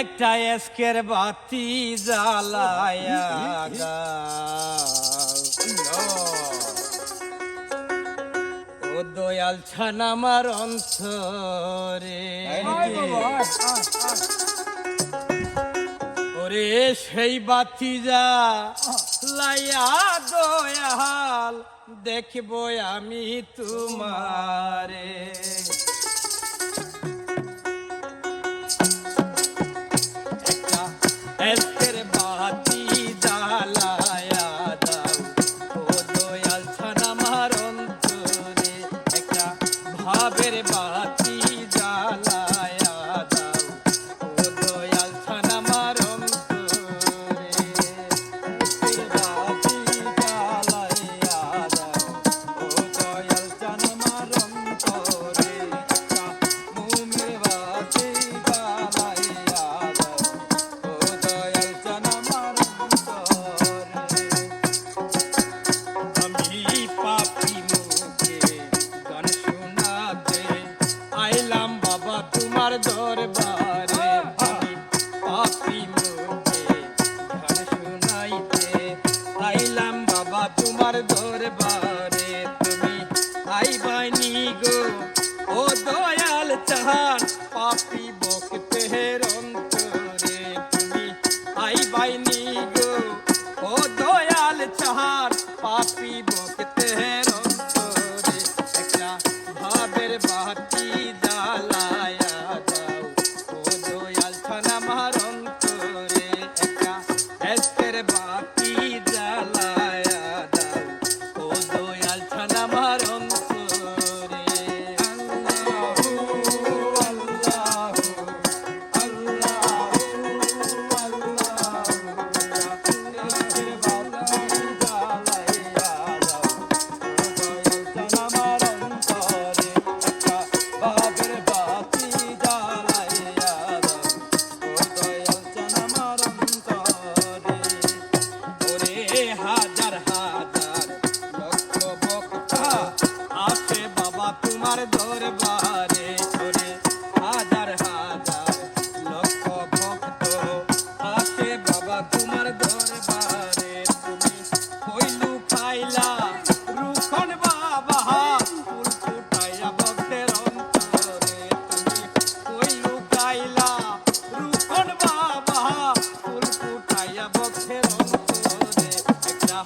একটা এসকের বাতি জ্বালায়া ও দয়াল ছান আমার অন্তরে। ওরে সেই বাতি যা লাইয়া দয়াল দেখব আমি তোমারে। Haberebat. আমার দরবারে হাজার হাজার লক্ষ ভক্ত আসে, বাবা, তোমার দরবারে তুমি কইলু খাইলা রুখন বাবা, ফুল ফুটাইয়া ভক্তের অন্তরে তুমি কইলু খাইলা রুখন বাবা, ফুল ফুটাইয়া ভক্তের অন্তরে একটা